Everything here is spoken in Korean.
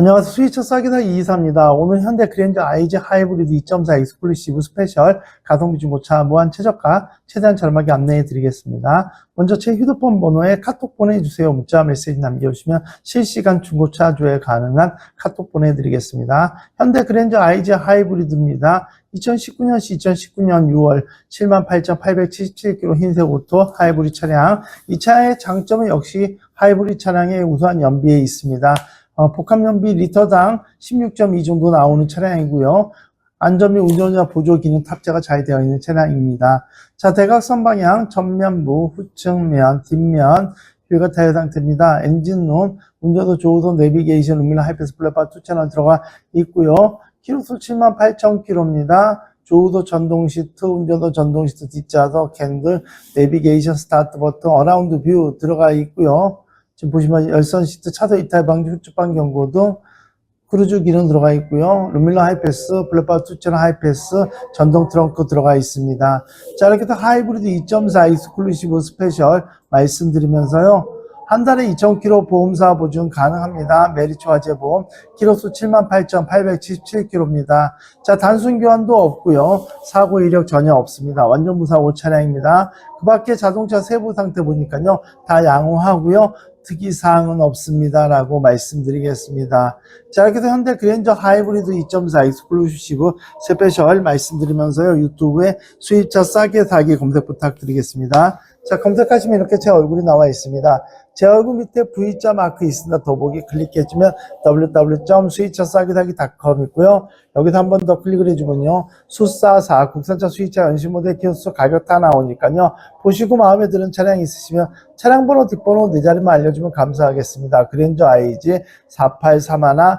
안녕하세요. 스위처 싸기다 이이사입니다. 오늘 현대 그랜저 IG 하이브리드 2.4 익스클루시브 스페셜 가성비 중고차 무한 최저가 최대한 저렴하게 안내해 드리겠습니다. 먼저 제 휴대폰 번호에 카톡 보내주세요. 문자 메시지 남겨주시면 실시간 중고차 조회 가능한 카톡 보내드리겠습니다. 현대 그랜저 IG 하이브리드입니다. 2019년 시 2019년 6월 78,877km 흰색 오토 하이브리드 차량. 이 차의 장점은 역시 하이브리드 차량의 우수한 연비에 있습니다. 어, 복합 연비 리터당 16.2 정도 나오는 차량이고요. 안전 및 운전자 보조 기능 탑재가 잘 되어 있는 차량입니다. 자, 대각선 방향, 전면부, 후측면, 뒷면, 휠과 타이어 상태입니다. 엔진룸, 운전도 조우선 내비게이션, 루미나 하이패스 플랫바 2 채널 들어가 있고요. 키로수 78,000km입니다. 조우도 전동 시트, 운전도 전동 시트, 뒷좌석, 캔들, 내비게이션, 스타트 버튼, 어라운드 뷰 들어가 있고요. 지금 보시면 열선 시트, 차도 이탈 방지, 후측방 경고등, 크루즈 기능 들어가 있고요. 루밀러 하이패스, 블랙바 투처럼 하이패스, 전동 트렁크 들어가 있습니다. 자, 이렇게 해서 하이브리드 2.4 익스클루시브 스페셜 말씀드리면서요. 한 달에 2,000km 보험사 보증 가능합니다. 메리츠 화재 보험. 키로수 78,877km입니다. 자, 단순 교환도 없고요. 사고 이력 전혀 없습니다. 완전 무사고 차량입니다. 그 밖에 자동차 세부 상태 보니까요. 다 양호하고요. 특이사항은 없습니다라고 말씀드리겠습니다. 자, 이렇게 해서 현대 그랜저 하이브리드 2.4 익스클루시브 스페셜 말씀드리면서요. 유튜브에 수입차 싸게 사기 검색 부탁드리겠습니다. 자, 검색하시면 이렇게 제 얼굴이 나와 있습니다. 제 얼굴 밑에 V자 마크 있습니다. 더보기 클릭해주면 www.수입차싸기사기.com 있고요. 여기서 한 번 더 클릭을 해주면요. 수싸사 국산차 수입차 연식 모델 키로수 가격 다 나오니까요. 보시고 마음에 드는 차량 있으시면 차량 번호 뒷번호 네 자리만 알려주면 감사하겠습니다. 그랜저 IG 4831